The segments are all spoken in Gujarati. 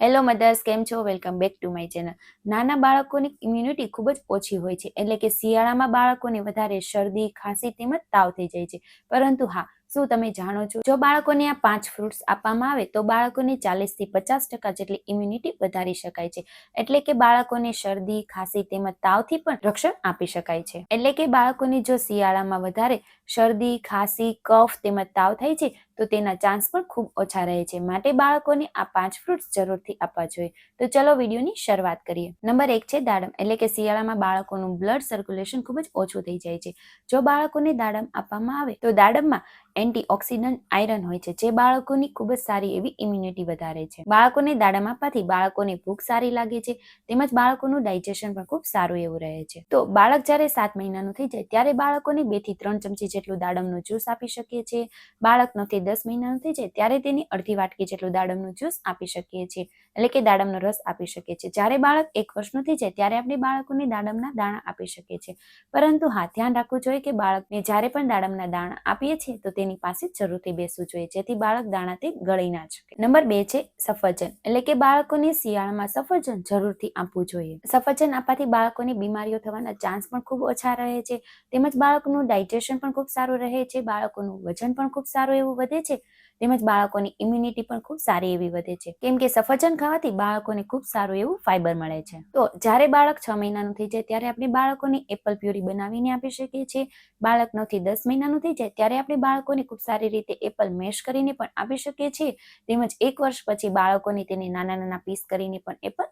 હેલો મધર્સ કેમ છો? Welcome back to my channel નાના બાળકોની ઇમ્યુનિટી ખૂબ જ ઓછી હોય છે. એટલે કે શિયાળામાં બાળકોને વધારે શરદી, ખાંસી તેમજ તાવ થઈ જાય છે. પરંતુ હા, શું તમે જાણો છો? જો બાળકોને આ પાંચ ફ્રૂટ્સ આપવામાં આવે, તો બાળકોને ચાલીસથી પચાસ ટકા જેટલી ઇમ્યુનિટી વધારી શકાય છે. એટલે કે બાળકોને શરદી, ખાંસી તેમજ તાવથી પણ રક્ષણ આપી શકાય છે. એટલે કે બાળકોને જો શિયાળામાં વધારે શરદી, ખાંસી, કફ તેમજ તાવ થાય છે તો તેના ચાન્સ પણ ખૂબ ઓછા રહે છે. માટે બાળકોને આ પાંચ ફ્રૂટ્સ જરૂરથી આપવા જોઈએ. તો ચલો વિડીયોની શરૂઆત કરીએ. નંબર એક છે દાડમ. એટલે કે શિયાળામાં બાળકોનું બ્લડ સર્ક્યુલેશન ખૂબ જ ઓછું થઈ જાય છે. જો બાળકોને દાડમ આપવામાં આવે, તો દાડમમાં એન્ટીઓક્સિડન્ટ આયરન હોય છે, જે બાળકોની ખૂબ જ સારી એવી ઇમ્યુનિટી વધારે છે. બાળકોને દાડમ આપવાથી બાળકોને ભૂખ સારી લાગે છે, તેમજ બાળકોનું ડાયજેશન પણ ખૂબ સારું એવું રહે છે. તો બાળક જ્યારે સાત મહિનાનું થઈ જાય, ત્યારે બાળકોને બેથી ત્રણ ચમચી જેટલું દાડમનું જ્યુસ આપી શકીએ છીએ. બાળક નવથી દસ મહિનાનો થઈ જાય ત્યારે તેની અડધી વાટકી જેટલું દાડમનું જ્યુસ આપી શકીએ છીએ. એટલે કે દાડમનો રસ આપી શકીએ છીએ. જ્યારે બાળક એક વર્ષનું થઈ જાય ત્યારે આપણે બાળકોને દાડમના દાણા આપી શકીએ છીએ. પરંતુ હા, ધ્યાન રાખવું જોઈએ કે બાળકને જ્યારે પણ દાડમના દાણા આપીએ છીએ તો તેની પાસે જરૂરથી બેસવું જોઈએ, જેથી બાળક દાણાથી ગળી ના શકે. નંબર બે છે સફરજન. એટલે કે બાળકોને શિયાળામાં સફરજન જરૂરથી આપવું જોઈએ. સફરજન આપવાથી બાળકોની બીમારીઓ થવાના ચાન્સ પણ ખૂબ ઓછા રહે છે. તેમજ બાળકનું ડાયજેશન પણ ખૂબ સારું રહે છે. બાળકોનું વજન પણ ખૂબ સારું એવું વધે છે. તેમજ બાળકોની ઇમ્યુનિટી પણ ખૂબ સારી એવી વધે છે. કેમ કે સફરજન ખાવાથી બાળકોને ખૂબ સારું એવું ફાઈબર મળે છે. તો જ્યારે બાળક છ મહિનાનું થઈ જાય ત્યારે આપણે બાળકોને એપલ પ્યુરી બનાવીને આપી શકીએ છીએ. બાળક નવથી દસ મહિનાનું થઈ જાય ત્યારે આપણે બાળકોને ખૂબ સારી રીતે એપલ મેશ કરીને પણ આપી શકીએ છીએ. તેમજ એક વર્ષ પછી બાળકોને તેને નાના નાના પીસ કરીને પણ એપલ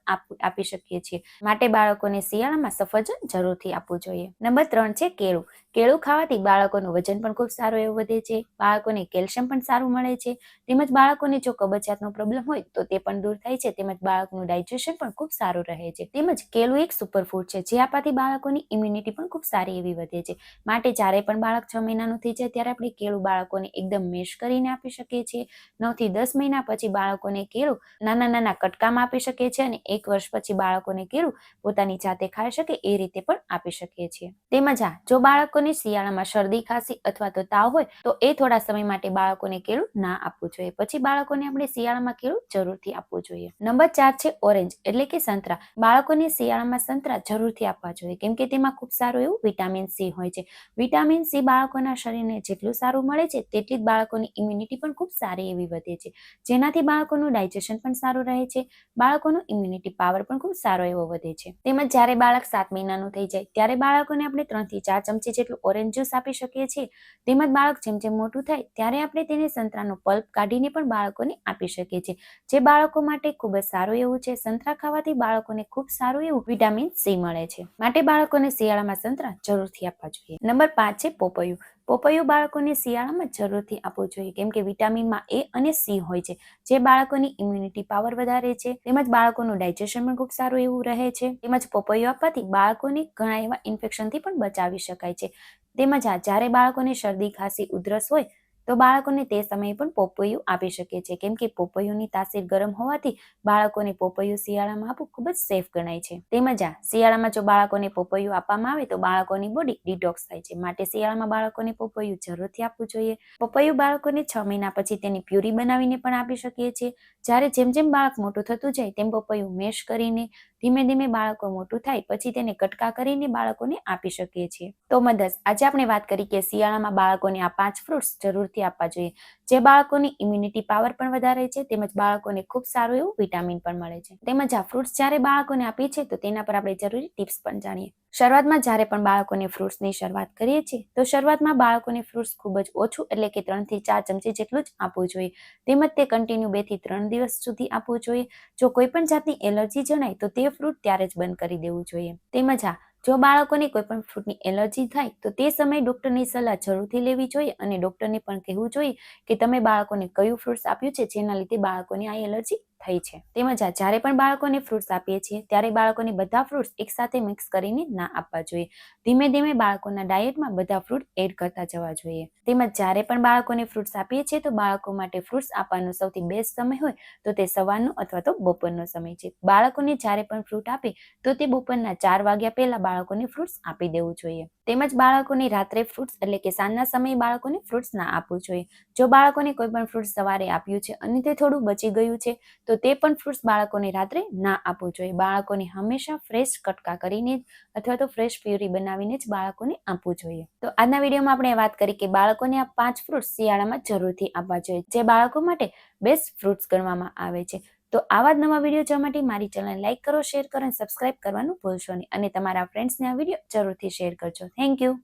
આપી શકીએ છીએ. માટે બાળકોને શિયાળામાં સફરજન જરૂરથી આપવું જોઈએ. નંબર ત્રણ છે, કેળું. કેળું ખાવાથી બાળકોનું વજન પણ ખૂબ સારું એવું વધે છે. બાળકોને કેલ્શિયમ પણ સારું મળે છે. તેમજ બાળકોને જો કબજિયાતનો પ્રોબ્લેમ હોય તો તે પણ દૂર થાય છે. તેમજ બાળકનું ડાયજેશન પણ ખૂબ સારું રહે છે. તેમજ કેળું એક સુપરફૂડ છે. જે આપવાથી બાળકોની ઇમ્યુનિટી પણ ખૂબ સારી એવી વધે છે. માટે જ્યારે પણ બાળક છ મહિનાનું થઈ જાય ત્યારે આપણે કેળું બાળકોને એકદમ મેશ કરીને આપી શકીએ છીએ. નવથી દસ મહિના પછી બાળકોને કેળું નાના નાના કટકામાં આપી શકીએ છીએ અને એક વર્ષ પછી બાળકોને કેળું પોતાની જાતે ખાઈ શકે એ રીતે પણ આપી શકીએ છીએ. તેમજ હા, જો બાળકોને શિયાળામાં શરદી, ખાંસી અથવા તો તાવ હોય તો એ થોડા સમય માટે બાળકોને કેળું ના આપવું જોઈએ. પછી બાળકોને આપણે શિયાળામાં કેળું જરૂરથી આપવું જોઈએ. નંબર ચાર છે ઓરેન્જ, એટલે કે સંતરા. બાળકોને શિયાળામાં સંતરા જરૂરથી આપવા જોઈએ. કેમ કે તેમાં ખૂબ સારું એવું વિટામિન સી હોય છે. વિટામિન સી બાળકોના શરીરને જેટલું સારું મળે છે, તેટલી જ બાળકોની ઇમ્યુનિટી પણ ખૂબ સારી એવી વધે છે. જેનાથી બાળકોનું ડાયજેશન પણ સારું રહે છે. બાળકોનો ઇમ્યુનિટી પાવર પણ ખૂબ સારો એવો વધે છે. તેમજ જ્યારે બાળક સાત મહિનાનું થઈ જાય, ત્યારે બાળકોને આપણે ત્રણથી ચાર ચમચી જેટલું ઓરેન્જ જ્યુસ આપી શકીએ છીએ. તેમજ બાળક જેમ જેમ મોટું થાય, ત્યારે આપણે તેને સંતરાનો પલ્પ કાઢીને પણ બાળકોને આપી શકીએ છીએ. જે બાળકો માટે ખૂબ જ સારું એવું છે, સંતરા ખાવાથી બાળકોને ખૂબ સારું એવું વિટામિન સી મળે છે. માટે બાળકોને શિયાળામાં સંતરા જરૂરથી આપવા જોઈએ. નંબર પાંચ છે પોપૈયું. પોપૈયું બાળકોને શિયાળામાં જરૂરથી આપવું જોઈએ, કેમ કે વિટામિનમાં એ અને સી હોય છે, જે બાળકોની ઇમ્યુનિટી પાવર વધારે છે, તેમજ બાળકોનું ડાયજેશન પણ ખૂબ સારું એવું રહે છે. તેમજ પોપૈયું આપવાથી બાળકોને ઘણા એવા ઇન્ફેક્શનથી પણ બચાવી શકાય છે. તેમજ આ જ્યારે બાળકોને શરદી, ખાંસી, ઉધરસ હોય તો બાળકોને તે સમયે પણ પોપૈયું આપી શકીએ છીએ. કેમ કે પોપૈયુંની તાસીર ગરમ હોવાથી બાળકોને પોપૈયું શિયાળામાં આપવું ખૂબ જ સેફ ગણાય છે. તેમજ આ શિયાળામાં જો બાળકોને પોપૈયું આપવામાં આવે તો બાળકોની બોડી ડિટોક્સ થાય છે. માટે શિયાળામાં બાળકોને પોપૈયું જરૂરથી આપવું જોઈએ. પોપૈયું બાળકોને છ મહિના પછી તેની પ્યુરી બનાવીને પણ આપી શકીએ છીએ. જ્યારે જેમ જેમ બાળક મોટું થતું જાય તેમ પોપૈયું મેશ કરીને ધીમે ધીમે બાળકો મોટું થાય, પછી તેને કટકા કરીને બાળકોને આપી શકીએ છીએ. તો મદસ આજે આપણે વાત કરી કે શિયાળામાં બાળકોને આ પાંચ ફ્રૂટ્સ જરૂરથી આપવા જોઈએ, જે બાળકોની ઇમ્યુનિટી પાવર પણ વધારે છે, તેમજ બાળકોને ખૂબ સારું એવું વિટામિન પણ મળે છે. તેમજ આ ફ્રૂટ્સ જ્યારે બાળકોને આપીએ છીએ, તો તેના પર આપણે જરૂરી ટિપ્સ પણ જાણીએ. શરૂઆતમાં જ્યારે પણ બાળકોને ફ્રૂટ્સની શરૂઆત કરીએ છીએ, તો શરૂઆતમાં બાળકોને ફ્રૂટ્સ ખૂબ જ ઓછું એટલે કે ત્રણથી ચાર ચમચી જેટલું જ આપવું જોઈએ. તેમજ તે કન્ટિન્યુ બેથી ત્રણ દિવસ સુધી આપવું જોઈએ. જો કોઈ પણ જાતની એલર્જી જણાય, તો તે ફ્રૂટ ત્યારે જ બંધ કરી દેવું જોઈએ. તેમજ હા, જો બાળકોને કોઈ પણ ફ્રૂટની એલર્જી થાય, તો તે સમયે ડૉક્ટરની સલાહ જરૂરથી લેવી જોઈએ અને ડૉક્ટરને પણ કહેવું જોઈએ કે તમે બાળકોને કયું ફ્રૂટ્સ આપ્યું છે, જેના લીધે બાળકોને આ એલર્જી થઈ છે. તેમજ જ્યારે પણ બાળકોને ફ્રૂટ્સ આપીએ છીએ, ત્યારે બાળકોને બધા ફ્રૂટ્સ એકસાથે મિક્સ કરીને ના આપવા જોઈએ. ધીમે ધીમે બાળકોના ડાયટમાં બધા ફ્રૂટ એડ કરતા જવા જોઈએ. તેમજ જ્યારે પણ બાળકોને ફ્રૂટ્સ આપીએ છીએ, તો બાળકો માટે ફ્રૂટ્સ આપવાનો સૌથી બેસ્ટ સમય હોય તો તે સવારનો અથવા તો બપોરનો સમય છે. બાળકોને જ્યારે પણ ફ્રૂટ આપે, તો તે બપોરના ચાર વાગ્યા પહેલા બાળકોને ફ્રૂટ્સ આપી દેવું જોઈએ. તેમજ બાળકોને રાત્રે ફ્રૂટ્સ એટલે કે સાંજના સમયે બાળકોને ફ્રૂટ્સ ના આપવું જોઈએ. જો બાળકોને કોઈ પણ ફ્રૂટ્સ સવારે આપ્યું છે અને તે થોડું બચી ગયું છે, તો તે પણ ફ્રૂટ્સ બાળકોને રાત્રે ના આપવું જોઈએ. બાળકોને હંમેશા ફ્રેશ કટકા કરીને જ અથવા તો ફ્રેશ પ્યુરી બનાવીને જ બાળકોને આપવું જોઈએ. તો આજના વિડીયોમાં આપણે વાત કરી કે બાળકોને આ પાંચ ફ્રૂટ્સ શિયાળામાં જરૂરથી આપવા જોઈએ, જે બાળકો માટે બેસ્ટ ફ્રૂટ્સ ગણવામાં આવે છે. તો આવા જ નવા વીડિયો જોવા માટે મારી ચેનલ લાઇક કરો, શેર કરો અને સબસ્ક્રાઇબ કરવાનું ભૂલશો નહીં. અને તમારા ફ્રેન્ડ્સને આ વીડિયો જરૂરથી શેર કરજો. Thank you.